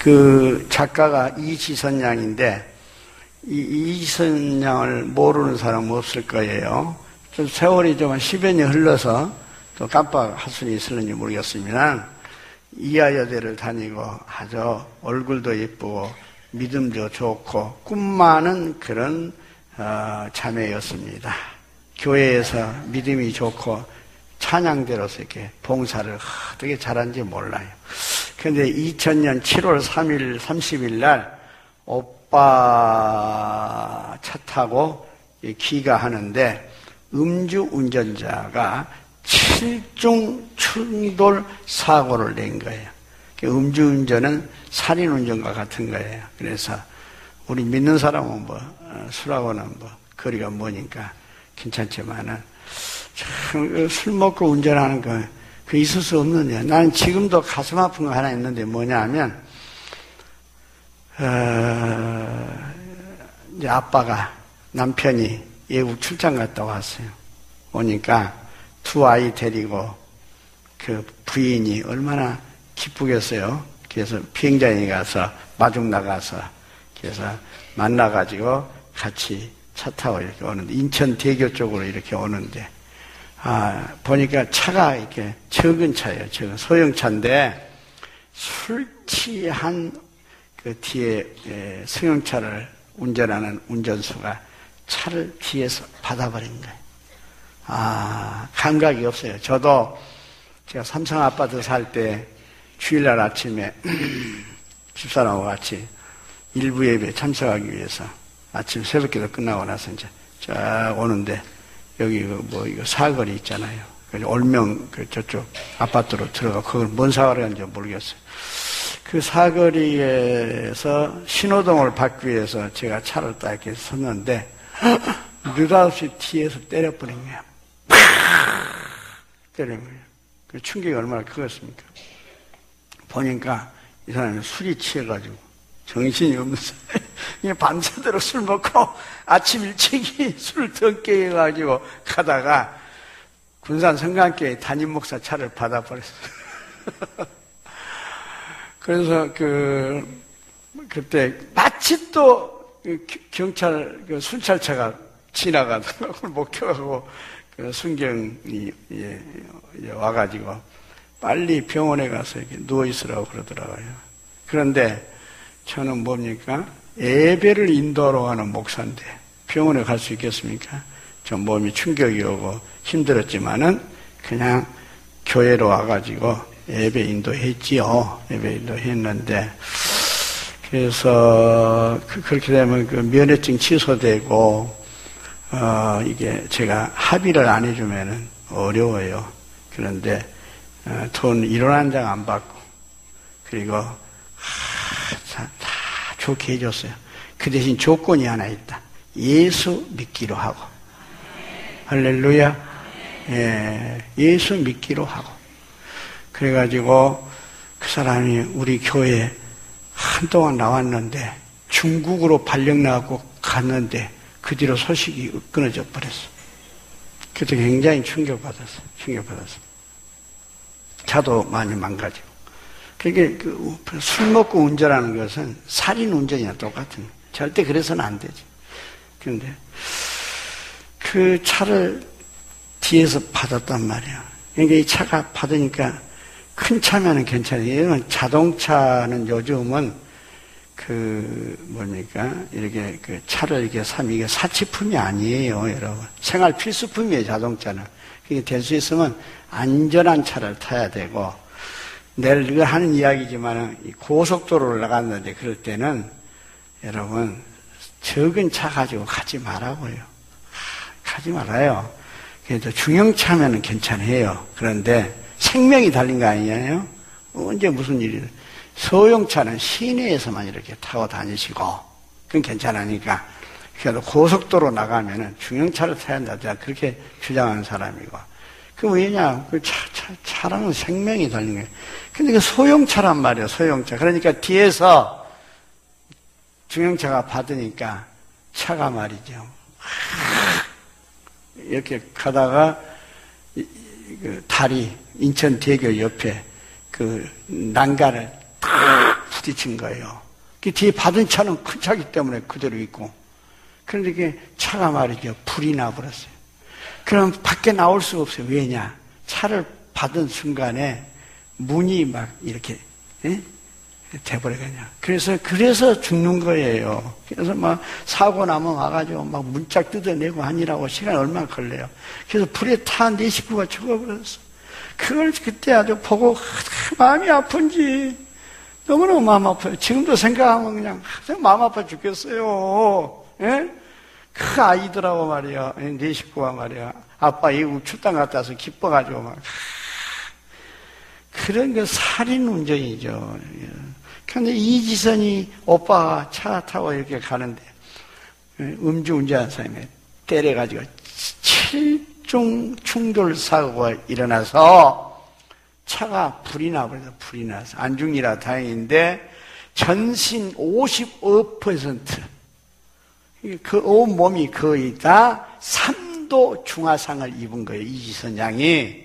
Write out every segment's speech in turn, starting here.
그 작가가 이지선 양인데 이 이지선 양을 모르는 사람은 없을 거예요. 좀 세월이 좀 한 10여 년 흘러서 또 깜빡할 수는 있을는지 모르겠습니다. 이하여대를 다니고 아주 얼굴도 예쁘고 믿음도 좋고 꿈 많은 그런 어, 자매였습니다. 교회에서 믿음이 좋고 찬양대로서 이렇게 봉사를 어떻게 잘한지 몰라요. 그런데 2000년 7월 3일, 30일 날 오빠 차 타고 귀가하는데 음주 운전자가 7중 충돌 사고를 낸 거예요. 음주 운전은 살인 운전과 같은 거예요. 그래서 우리 믿는 사람은 뭐 어, 술하고는 뭐 거리가 뭐니까 괜찮지만은 술 먹고 운전하는 거, 그 있을 수 없느냐. 나는 지금도 가슴 아픈 거 하나 있는데 뭐냐 하면, 어, 이제 아빠가, 남편이 외국 출장 갔다 왔어요. 오니까 두 아이 데리고 그 부인이 얼마나 기쁘겠어요. 그래서 비행장에 가서 마중 나가서 그래서 만나가지고 같이 차 타고 이렇게 오는데 인천 대교 쪽으로 이렇게 오는데 아 보니까 차가 이렇게 적은 차예요. 적은 소형차인데 술 취한 그 뒤에 예, 승용차를 운전하는 운전수가 차를 뒤에서 받아버린 거예요. 아 감각이 없어요. 저도 제가 삼성 아파트 살 때 주일날 아침에 집사람과 같이 일부 예배 참석하기 위해서 아침 새벽 기도 끝나고 나서 이제 쫙 오는데 여기 그뭐 이거 사거리 있잖아요. 올명 그 저쪽 아파트로 들어가 그걸 뭔 사거리인지 모르겠어요. 그 사거리에서 신호등을 받기 위해서 제가 차를 딱 이렇게 섰는데 느닷없이 뒤에서 때려버린 거야. 때린 거예요. 그 충격이 얼마나 크겠습니까? 보니까 이 사람이 술이 취해가지고 정신이 없는 사람이 밤새도록 술 먹고 아침 일찍이 술을 더 깨가지고 가다가 군산 성관교회 담임 목사 차를 받아버렸어요. 그래서 그 그때 마치 또그 경찰 그 순찰차가 지나가다가 그걸 목격하고 그 순경이 예, 와가지고 빨리 병원에 가서 이렇게 누워 있으라고 그러더라고요. 그런데 저는 뭡니까? 예배를 인도하러 가는 목사인데 병원에 갈 수 있겠습니까? 좀 몸이 충격이 오고 힘들었지만은 그냥 교회로 와가지고 예배 인도했지요. 예배 인도했는데 그래서 그, 그렇게 되면 그 면회증 취소되고 어 이게 제가 합의를 안 해주면은 어려워요. 그런데 어, 돈 1원 한 장 안 받고 그리고 좋게 해줬어요. 그 대신 조건이 하나 있다. 예수 믿기로 하고 할렐루야. 예, 예수 믿기로 하고 그래가지고 그 사람이 우리 교회에 한동안 나왔는데 중국으로 발령 나고 갔는데 그 뒤로 소식이 끊어져 버렸어. 그때 굉장히 충격받았어. 충격받았어. 차도 많이 망가지고. 그게 그 술 먹고 운전하는 것은 살인 운전이나 똑같은. 절대 그래서는 안 되지. 그런데 그 차를 뒤에서 받았단 말이에요. 그러니까 이 차가 받으니까 큰 차면은 괜찮아요. 자동차는 요즘은 그 뭡니까 이렇게 그 차를 이렇게 삼 이게 사치품이 아니에요, 여러분. 생활 필수품이에요, 자동차는. 그게 될 수 있으면 안전한 차를 타야 되고 내일 이거 하는 이야기지만 고속도로를 나갔는데 그럴 때는 여러분 적은 차 가지고 가지 말라고요. 가지 말아요. 그래도 중형차면은 괜찮아요. 그런데 생명이 달린 거 아니에요? 언제 무슨 일이 소형차는 시내에서만 이렇게 타고 다니시고 그건 괜찮으니까 그래도 고속도로 나가면은 중형차를 타야 한다. 그렇게 주장하는 사람이고 그 왜냐? 그 차, 차, 차랑은 생명이 달린 거예요. 근데 그 소형차란 말이에요, 소형차. 그러니까 뒤에서 중형차가 받으니까 차가 말이죠. 이렇게 가다가 그 다리, 인천 대교 옆에 그 난간을 탁 부딪힌 거예요. 그 뒤에 받은 차는 큰 차기 때문에 그대로 있고. 그런데 이게 차가 말이죠. 불이 나버렸어요. 그럼 밖에 나올 수 없어요. 왜냐? 차를 받은 순간에 문이 막 이렇게, 예? 돼버리겠냐. 그래서, 그래서 죽는 거예요. 그래서 막 사고 나면 와가지고 막 문짝 뜯어내고 하니라고 시간 얼마 걸려요. 그래서 불에 탄 내 식구가 죽어버렸어. 그걸 그때 아주 보고 마음이 아픈지 너무너무 마음 아파요. 지금도 생각하면 그냥 마음 아파 죽겠어요. 예? 그 아이들하고 말이야. 내 식구가 말이야. 아빠 이국 출당 갔다 와서 기뻐가지고 막. 그런 게 살인 운전이죠. 근데 이지선이 오빠 차 타고 이렇게 가는데 음주운전한 사람이 때려가지고 7종 충돌 사고가 일어나서 차가 불이 나버려서 불이 나서 안중이라 다행인데 전신 55% 그 온 몸이 거의 다 3도 중화상을 입은 거예요 이지선 양이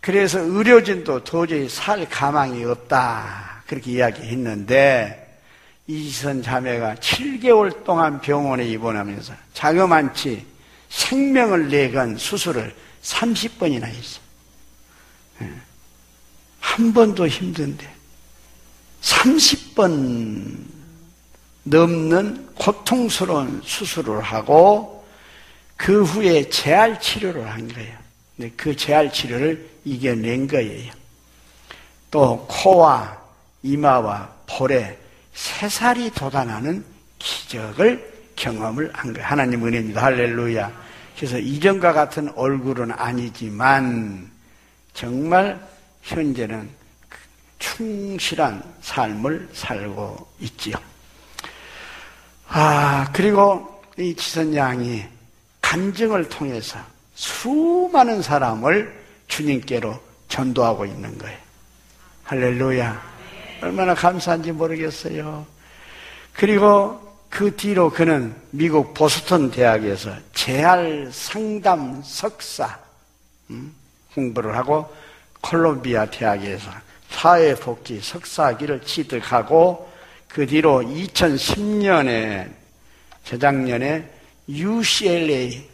그래서 의료진도 도저히 살 가망이 없다 그렇게 이야기했는데 이지선 자매가 7개월 동안 병원에 입원하면서 자그만치 생명을 내건 수술을 30번이나 했어. 예. 한 번도 힘든데 30번 넘는 고통스러운 수술을 하고 그 후에 재활 치료를 한 거예요. 그 재활 치료를 이겨낸 거예요. 또 코와 이마와 볼에 새살이 돋아나는 기적을 경험을 한 거예요. 하나님 은혜입니다. 할렐루야. 그래서 이전과 같은 얼굴은 아니지만 정말 현재는 충실한 삶을 살고 있지요. 아, 그리고 이 지선 양이 간증을 통해서 수많은 사람을 주님께로 전도하고 있는 거예요. 할렐루야. 얼마나 감사한지 모르겠어요. 그리고 그 뒤로 그는 미국 보스턴 대학에서 재활 상담 석사 음, 공부를 하고 콜롬비아 대학에서 사회복지 석사학위를 취득하고 그 뒤로 2010년에 재작년에 UCLA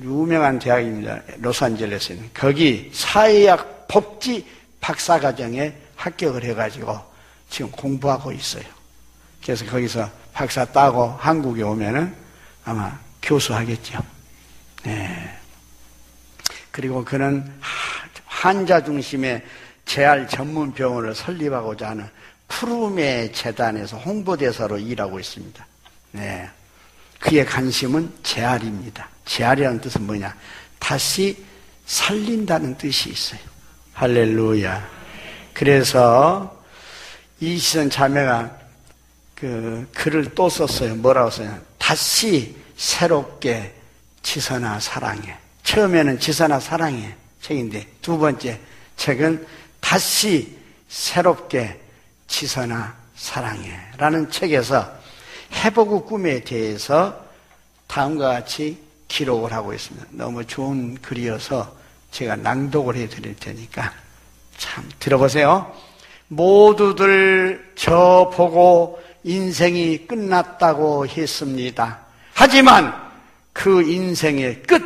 유명한 대학입니다. 로스안젤레스에 는 거기 사회학 복지 박사과정에 합격을 해가지고 지금 공부하고 있어요. 그래서 거기서 박사 따고 한국에 오면은 아마 교수하겠죠. 네. 그리고 그는 환자 중심의 재활 전문 병원을 설립하고자 하는 푸르메 재단에서 홍보대사로 일하고 있습니다. 네. 그의 관심은 재활입니다. 재활이라는 뜻은 뭐냐? 다시 살린다는 뜻이 있어요. 할렐루야. 그래서 이시선 자매가 그 글을 또 썼어요. 뭐라고 써요? 다시 새롭게 지선아 사랑해. 처음에는 지선아 사랑해 책인데 두 번째 책은 다시 새롭게 지선아 사랑해 라는 책에서 해보고 꿈에 대해서 다음과 같이 기록을 하고 있습니다. 너무 좋은 글이어서 제가 낭독을 해드릴 테니까 참 들어보세요. 모두들 저 보고 인생이 끝났다고 했습니다. 하지만 그 인생의 끝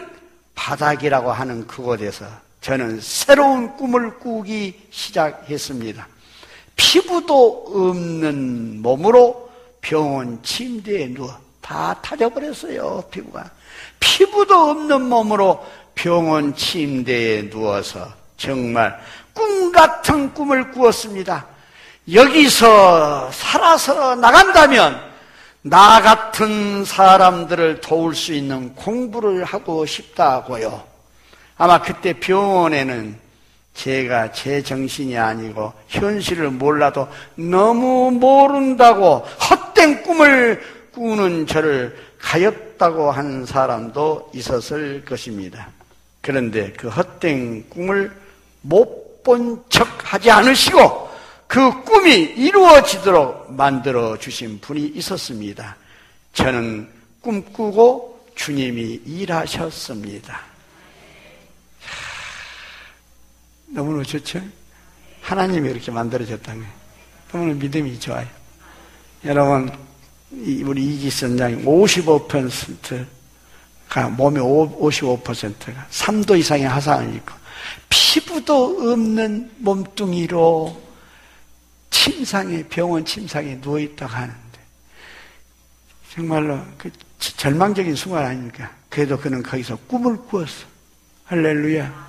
바닥이라고 하는 그곳에서 저는 새로운 꿈을 꾸기 시작했습니다. 피부도 없는 몸으로 병원 침대에 누워 다 타져버렸어요, 피부가. 피부도 없는 몸으로 병원 침대에 누워서 정말 꿈 같은 꿈을 꾸었습니다. 여기서 살아서 나간다면 나 같은 사람들을 도울 수 있는 공부를 하고 싶다고요. 아마 그때 병원에는 제가 제 정신이 아니고 현실을 몰라도 너무 모른다고 헛된 꿈을 꾸는 저를 가엾다고 한 사람도 있었을 것입니다. 그런데 그 헛된 꿈을 못 본 척 하지 않으시고 그 꿈이 이루어지도록 만들어 주신 분이 있었습니다. 저는 꿈꾸고 주님이 일하셨습니다. 너무너무 좋죠? 하나님이 이렇게 만들어졌다는 거예요. 그러면 믿음이 좋아요. 여러분, 우리 이기선장이 55%가, 몸의 55%가 3도 이상의 화상을 입고, 피부도 없는 몸뚱이로 침상에, 병원 침상에 누워 있다고 하는데, 정말로 그 절망적인 순간 아닙니까? 그래도 그는 거기서 꿈을 꾸었어. 할렐루야.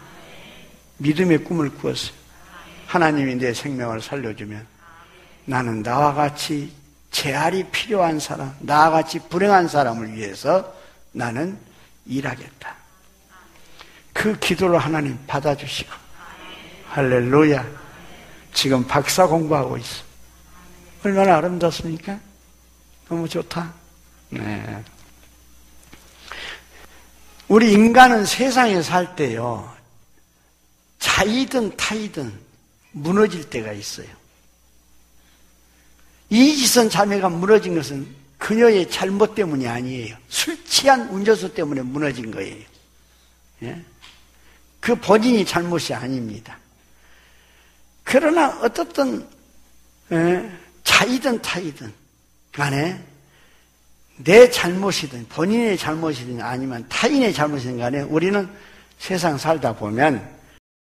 믿음의 꿈을 꾸었어요. 하나님이 내 생명을 살려주면 나는 나와 같이 재활이 필요한 사람, 나와 같이 불행한 사람을 위해서 나는 일하겠다. 그 기도를 하나님 받아주시고, 할렐루야. 지금 박사 공부하고 있어. 얼마나 아름답습니까? 너무 좋다. 네. 우리 인간은 세상에 살 때요, 자이든 타이든 무너질 때가 있어요. 이지선 자매가 무너진 것은 그녀의 잘못 때문이 아니에요. 술 취한 운전수 때문에 무너진 거예요. 예? 그 본인이 잘못이 아닙니다. 그러나 어떻든 예, 자이든 타이든 간에 내 잘못이든 본인의 잘못이든 아니면 타인의 잘못이든 간에 우리는 세상 살다 보면